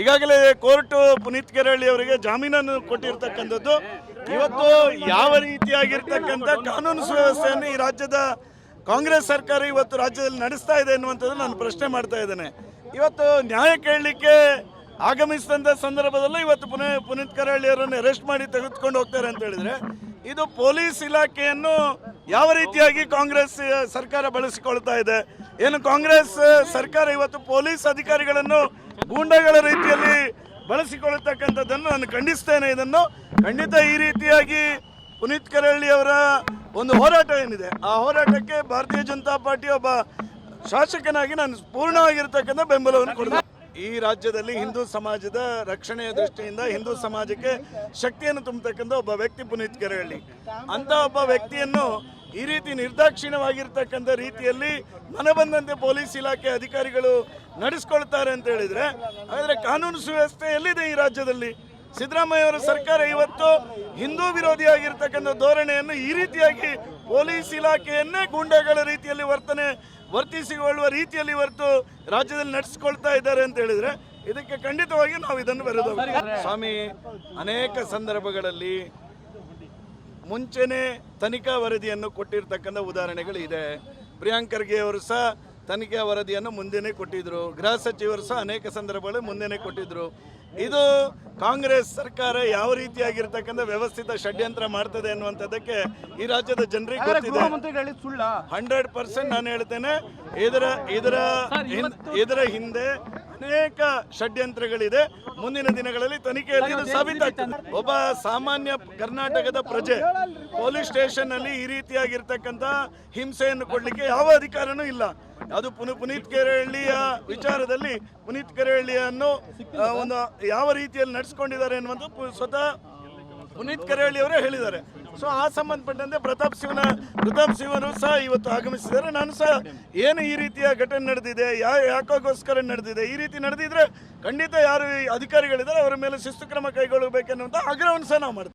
ಈಗಾಗಲೇ ಕೋರ್ಟ್ ಪುನೀತ್ ಕೆರಳ್ಳಿ ಅವರಿಗೆ ಜಾಮೀನನ್ನು ಕೊಟ್ಟಿರ್ತಕ್ಕಂಥದ್ದು. ಇವತ್ತು ಯಾವ ರೀತಿಯಾಗಿರ್ತಕ್ಕಂಥ ಕಾನೂನು ಸುವ್ಯವಸ್ಥೆಯನ್ನು ಈ ರಾಜ್ಯದ ಕಾಂಗ್ರೆಸ್ ಸರ್ಕಾರ ಇವತ್ತು ರಾಜ್ಯದಲ್ಲಿ ನಡೆಸ್ತಾ ಇದೆ ಅನ್ನುವಂಥದ್ದು ನಾನು ಪ್ರಶ್ನೆ ಮಾಡ್ತಾ ಇದ್ದೇನೆ. ಇವತ್ತು ನ್ಯಾಯ ಕೇಳಲಿಕ್ಕೆ ಆಗಮಿಸಿದಂಥ ಸಂದರ್ಭದಲ್ಲೂ ಇವತ್ತು ಪುನಃ ಪುನೀತ್ ಕರಾಳಿ ಅವರನ್ನು ಅರೆಸ್ಟ್ ಮಾಡಿ ತೆಗೆದುಕೊಂಡು ಹೋಗ್ತಾರೆ ಅಂತ ಹೇಳಿದ್ರೆ, ಇದು ಪೊಲೀಸ್ ಇಲಾಖೆಯನ್ನು ಯಾವ ರೀತಿಯಾಗಿ ಕಾಂಗ್ರೆಸ್ ಸರ್ಕಾರ ಬಳಸಿಕೊಳ್ತಾ ಇದೆ? ಏನು ಕಾಂಗ್ರೆಸ್ ಸರ್ಕಾರ ಇವತ್ತು ಪೊಲೀಸ್ ಅಧಿಕಾರಿಗಳನ್ನು ಗೂಂಡಗಳ ರೀತಿಯಲ್ಲಿ ಬಳಸಿಕೊಳ್ಳತಕ್ಕಂಥದ್ದನ್ನು ನಾನು ಖಂಡಿಸ್ತೇನೆ. ಇದನ್ನು ಖಂಡಿತ ಈ ರೀತಿಯಾಗಿ ಪುನೀತ್ ಕರಳ್ಳಿ ಅವರ ಒಂದು ಹೋರಾಟ ಏನಿದೆ, ಆ ಹೋರಾಟಕ್ಕೆ ಭಾರತೀಯ ಜನತಾ ಪಾರ್ಟಿ ಒಬ್ಬ ಶಾಸಕನಾಗಿ ನಾನು ಪೂರ್ಣವಾಗಿರ್ತಕ್ಕಂಥ ಬೆಂಬಲವನ್ನು ಕೊಡ್ತೇನೆ. ಈ ರಾಜ್ಯದಲ್ಲಿ ಹಿಂದೂ ಸಮಾಜದ ರಕ್ಷಣೆಯ ದೃಷ್ಟಿಯಿಂದ ಹಿಂದೂ ಸಮಾಜಕ್ಕೆ ಶಕ್ತಿಯನ್ನು ತುಂಬತಕ್ಕಂಥ ಒಬ್ಬ ವ್ಯಕ್ತಿ ಪುನೀತ್ ಕೆರಹಳ್ಳಿ ಅಂತ ಒಬ್ಬ ವ್ಯಕ್ತಿಯನ್ನು ಈ ರೀತಿ ನಿರ್ದಾಕ್ಷಿಣ್ಯವಾಗಿರ್ತಕ್ಕಂಥ ರೀತಿಯಲ್ಲಿ ಮನ ಬಂದಂತೆ ಪೊಲೀಸ್ ಇಲಾಖೆ ಅಧಿಕಾರಿಗಳು ನಡೆಸ್ಕೊಳ್ತಾರೆ ಅಂತ ಹೇಳಿದ್ರೆ, ಹಾಗಾದ್ರೆ ಕಾನೂನು ಸುವ್ಯವಸ್ಥೆ ಎಲ್ಲಿದೆ ಈ ರಾಜ್ಯದಲ್ಲಿ? ಸಿದ್ದರಾಮಯ್ಯ ಅವರ ಸರ್ಕಾರ ಇವತ್ತು ಹಿಂದೂ ವಿರೋಧಿಯಾಗಿರ್ತಕ್ಕಂಥ ಧೋರಣೆಯನ್ನು ಈ ರೀತಿಯಾಗಿ ಪೊಲೀಸ್ ಇಲಾಖೆಯನ್ನೇ ಗೂಂಡಾಗಳ ರೀತಿಯಲ್ಲಿ ವರ್ತನೆ ವರ್ತಿಸಿಕೊಳ್ಳುವ ರೀತಿಯಲ್ಲಿ ಇವತ್ತು ರಾಜ್ಯದಲ್ಲಿ ನಡೆಸಿಕೊಳ್ತಾ ಇದ್ದಾರೆ ಅಂತ ಹೇಳಿದ್ರೆ, ಇದಕ್ಕೆ ಖಂಡಿತವಾಗಿ ನಾವು ಇದನ್ನು ಬರೆದ ಸ್ವಾಮಿ, ಅನೇಕ ಸಂದರ್ಭಗಳಲ್ಲಿ ಮುಂಚೆನೆ ತನಿಖಾ ವರದಿಯನ್ನು ಕೊಟ್ಟಿರ್ತಕ್ಕಂಥ ಉದಾಹರಣೆಗಳು ಇದೆ ಪ್ರಿಯಾಂಕ್ ಖರ್ಗೆ ಅವರು ಸಹ ತನಿಖಾ ವರದಿಯನ್ನು ಮುಂದೆನೆ ಕೊಟ್ಟಿದ್ರು. ಗೃಹ ಸಚಿವರು ಸಹ ಅನೇಕ ಸಂದರ್ಭಗಳಲ್ಲಿ ಮುಂದೆನೆ ಕೊಟ್ಟಿದ್ರು. ಇದು ಕಾಂಗ್ರೆಸ್ ಸರ್ಕಾರ ಯಾವ ರೀತಿಯಾಗಿರ್ತಕ್ಕಂಥ ವ್ಯವಸ್ಥಿತ ಷಡ್ಯಂತ್ರ ಮಾಡ್ತದೆ ಅನ್ನುವಂಥದ್ದಕ್ಕೆ ಈ ರಾಜ್ಯದ ಜನರಿಗೆ ಗೊತ್ತಿದೆ. ಹಂಡ್ರೆಡ್ ಪರ್ಸೆಂಟ್ ನಾನು ಹೇಳ್ತೇನೆ. ಇದರ ಇದರ ಇದರ ಹಿಂದೆ ಅನೇಕ ಷಡ್ಯಂತ್ರಗಳಿದೆ. ಮುಂದಿನ ದಿನಗಳಲ್ಲಿ ತನಿಖೆಯಲ್ಲಿ ಇದು ಸಾಬೀತಾಗ್ತದೆ. ಒಬ್ಬ ಸಾಮಾನ್ಯ ಕರ್ನಾಟಕದ ಪ್ರಜೆ ಪೊಲೀಸ್ ಸ್ಟೇಷನ್ ಅಲ್ಲಿ ಈ ರೀತಿಯಾಗಿರ್ತಕ್ಕಂಥ ಹಿಂಸೆಯನ್ನು ಕೊಡ್ಲಿಕ್ಕೆ ಯಾವ ಅಧಿಕಾರನೂ ಇಲ್ಲ. ಅದು ಪುನಃ ಪುನೀತ್ ಕೆರೆಹಳ್ಳಿಯ ವಿಚಾರದಲ್ಲಿ ಪುನೀತ್ ಕೆರಹಳ್ಳಿಯನ್ನು ಒಂದು ಯಾವ ರೀತಿಯಲ್ಲಿ ನಡೆಸ್ಕೊಂಡಿದ್ದಾರೆ ಅನ್ನುವಂಥ ಸ್ವತಃ ಪುನೀತ್ ಕೆರೆಹಳ್ಳಿ ಅವರೇ ಹೇಳಿದ್ದಾರೆ. ಸೊ ಆ ಸಂಬಂಧಪಟ್ಟಂತೆ ಪ್ರತಾಪ್ ಶಿವನ, ಪ್ರತಾಪ್ ಶಿವನು ಸಹ ಇವತ್ತು ಆಗಮಿಸಿದ್ದಾರೆ. ನಾನು ಸಹ ಏನು ಈ ರೀತಿಯ ಘಟನೆ ನಡೆದಿದೆ, ಯಾ ಯಾಕೋಗೋಸ್ಕರ ನಡೆದಿದೆ, ಈ ರೀತಿ ನಡೆದಿದ್ರೆ ಖಂಡಿತ ಯಾರು ಅಧಿಕಾರಿಗಳಿದ್ದಾರೆ, ಅವರ ಮೇಲೆ ಶಿಸ್ತು ಕ್ರಮ ಕೈಗೊಳ್ಳಬೇಕೆನ್ನುವಂಥ ಆಗ್ರಹವನ್ನು ಸಹ ನಾವು ಮಾಡ್ತೀವಿ.